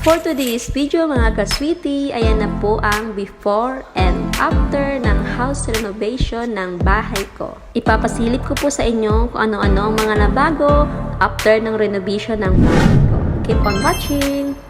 For today's video mga ka-sweetie, ayan na po ang before and after ng house renovation ng bahay ko. Ipapasilip ko po sa inyo kung ano-ano ang mga nabago after ng renovation ng bahay ko. Keep on watching!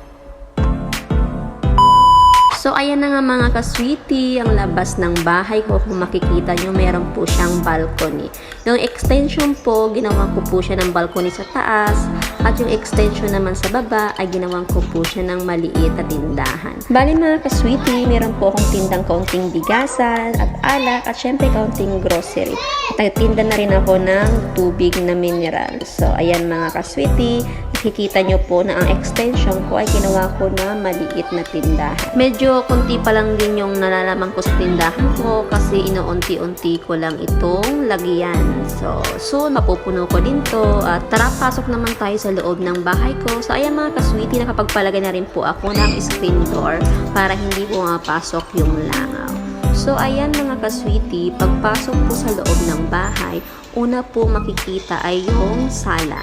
So, ayan na nga mga ka-sweetie, ang labas ng bahay ko. Kung makikita nyo, meron po siyang balcony. Yung extension po, ginawa ko po siya ng balcony sa taas. At yung extension naman sa baba, ay ginawan ko po siya ng maliit na tindahan. Bali mga ka-sweetie, meron po akong tindang kaunting bigasan at alak at syempre kaunting grocery. At nagtinda na rin ako ng tubig na mineral. So, ayan mga ka-sweetie, nakikita nyo po na ang extension ko ay ginawa ko na maliit na tindahan. Medyo konti pa lang din yung nalalaman ko sa tindahan ko kasi inuunti-unti ko lang itong lagyan. So, soon mapupuno ko din to. At tara, pasok naman tayo sa loob ng bahay ko. So, ayan mga kasweety, nakapagpalagay na rin po ako ng screen door para hindi po mapasok yung langaw. So, ayan mga kasweety, pagpasok po sa loob ng bahay, una po makikita ay yung sala.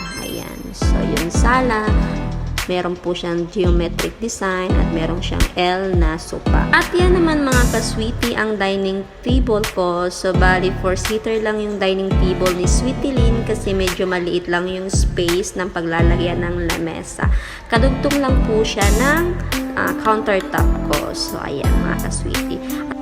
So, yung sala, meron po siyang geometric design at meron siyang L na sopa. At yan naman mga kasweety ang dining table ko. So, bali 4-seater lang yung dining table ni Sweetie Lynn kasi medyo maliit lang yung space ng paglalagyan ng lamesa. Kadugtong lang po siya ng ah, countertop ko. So, ayan mga kasweety. At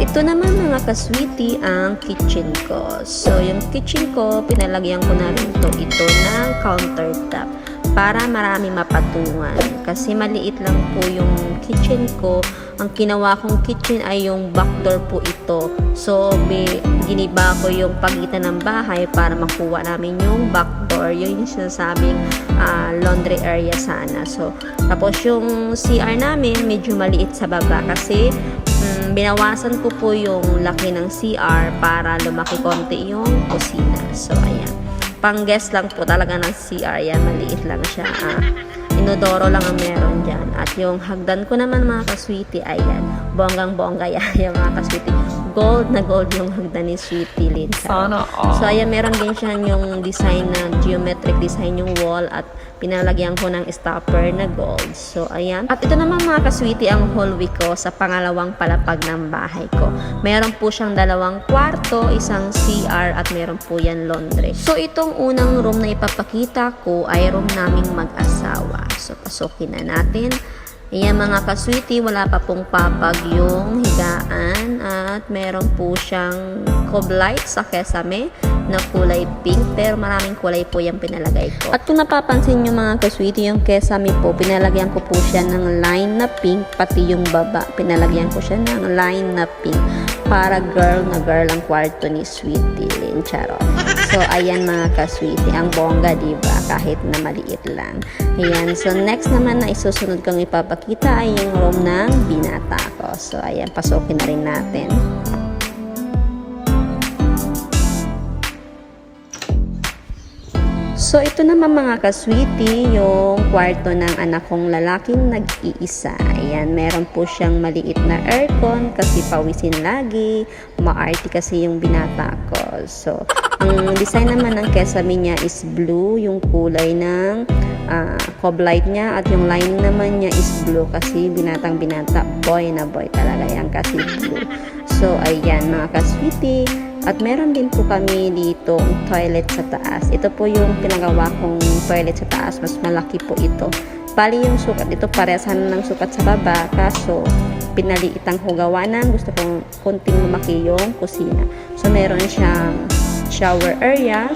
ito naman mga kasweety ang kitchen ko. So, yung kitchen ko, pinalagyan ko na rin to ito ng countertop para marami mapatungan. Kasi maliit lang po yung kitchen ko. Ang ginawa kong kitchen ay yung backdoor po ito. So, may, giniba ko yung pagitan ng bahay para makuha namin yung backdoor. Yun yung sinasabing ah, laundry area sana. So, tapos yung CR namin medyo maliit sa baba kasi mm, binawasan ko po yung laki ng CR para lumaki konti yung kusina. So, ayan. Pang guest lang po talaga ng CR yan. Maliit lang siya. Ah, inodoro lang ang meron dyan. At yung hagdan ko naman mga kasweety, ayan. Bonggang-bongga yan yung mga kasweety. Gold na gold yung hagdan ni Sweetie Lynn. Sana all. So, ayan, meron din siya yung design na geometric design yung wall at pinalagyan ko ng stopper na gold. So, ayan. At ito naman mga kasweety ang hallway ko sa pangalawang palapag ng bahay ko. Meron po siyang dalawang kwarto, isang CR at meron po yan laundry. So, itong unang room na ipapakita ko ay room naming mag-asawa. So, pasukin na natin. Ayan mga kasweety, wala pa pong papag yung higaan at meron po siyang cob light sa kesame na kulay pink pero maraming kulay po yung pinalagay ko. At kung napapansin nyo mga kasweety, yung kesame po, pinalagyan ko po siya ng line na pink pati yung baba, pinalagyan ko siya ng line na pink para girl na girl ang kwarto ni Sweetie Lynn Charot. So, ayan mga ka-sweetie, ang bongga, diba? Kahit na maliit lang. Ayan. So, next naman na isusunod kong ipapakita ay yung room ng binata ko. So, ayan, pasukin na rin natin. So, ito naman mga ka-sweetie, yung kwarto ng anak kong lalaking nag-iisa. Ayan, meron po siyang maliit na aircon kasi pawisin lagi. Maarte kasi yung binata ko. So, ang design naman ng kesame niya is blue, yung kulay ng uh, cob light niya at yung lining naman niya is blue kasi binatang binata, boy na boy talaga yan kasi blue. So, ayan mga ka-sweetie. At meron din po kami dito toilet sa taas. Ito po yung pinagawa kong toilet sa taas. Mas malaki po ito. Bali yung sukat ito paresan ng sukat sa baba. Kaso pinaliit ang hugawanan. Gusto kong kunting lumaki yung kusina. So meron siyang shower area.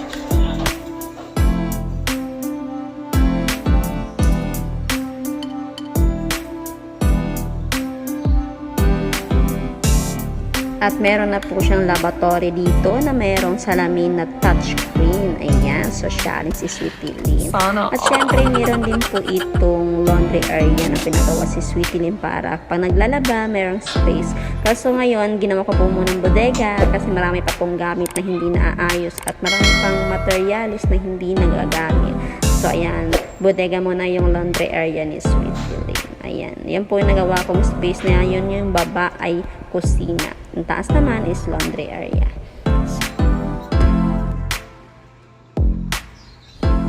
At meron na po siyang lavatory dito na merong salamin na touchscreen. Ayan, so sharing si Sweetie Lynn. At syempre, meron din po itong laundry area na pinagawa si Sweetie Lynn para pag naglalaba, merong space. Kaso ngayon, ginawa ko po muna ng bodega kasi marami pa pong gamit na hindi naaayos at marami pang materialis na hindi nagagamit. So, ayan, bodega muna yung laundry area ni Sweetie Lynn. Ayan, yan po yung nagawa kong space na yun yung baba ay kusina. Ang taas naman is laundry area.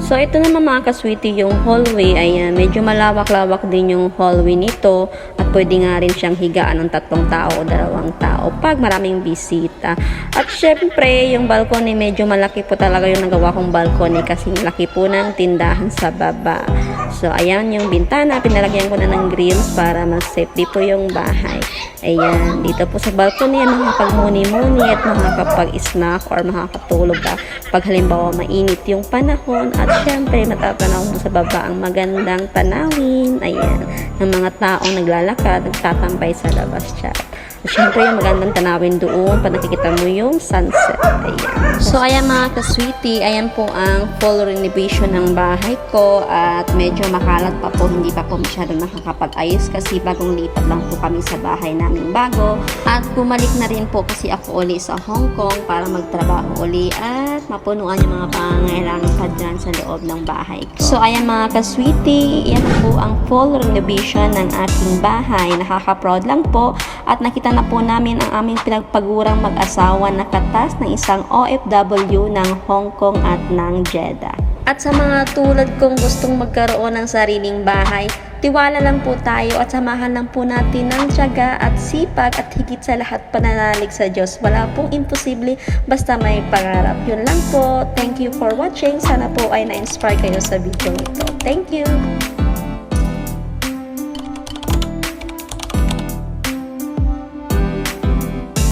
So, ito naman mga kaswiti yung hallway. Ayan, medyo malawak-lawak din yung hallway nito. At pwede nga rin siyang higaan ng tatlong tao o dalawang tao pag maraming bisita. At syempre, yung balcony, medyo malaki po talaga yung nagawa kong balcony kasi laki po ng tindahan sa baba. So, ayan yung bintana. Pinalagyan ko na ng grills para mas safety po yung bahay. Ayan, dito po sa balcony, makakapagmuni-muni at makakapag-snack or makakatulog ka pag halimbawa mainit yung panahon at syempre matatanaw mo sa baba ang magandang tanawin. Ayan, ng mga taong naglalakad, nagtatampay sa labas siya. At syempre yung magandang tanawin doon pag nakikita mo yung sunset. Ayan. So ayan mga ka-sweetie, ayan po ang full renovation ng bahay ko at medyo makalat pa po, hindi pa po masyado nakakapag-ayos kasi bagong lipat lang po kami sa bahay namin bago at bumalik na rin po kasi ako uli sa Hong Kong para magtrabaho uli at mapunuan yung mga pangangailangan pa dyan sa loob ng bahay ko. So ayan mga ka-sweetie, yan po ang full renovation ng aking bahay. Nakaka-proud lang po at nakita na po namin ang aming pinagpagurang mag-asawa na katas ng isang OFW ng Hong Kong at ng Jeddah. At sa mga tulad kong gustong magkaroon ng sariling bahay, tiwala lang po tayo at samahan lang po natin ng tiyaga at sipag at higit sa lahat pananalig sa Diyos. Wala pong imposible basta may pangarap. Yun lang po. Thank you for watching. Sana po ay na-inspire kayo sa video ito. Thank you!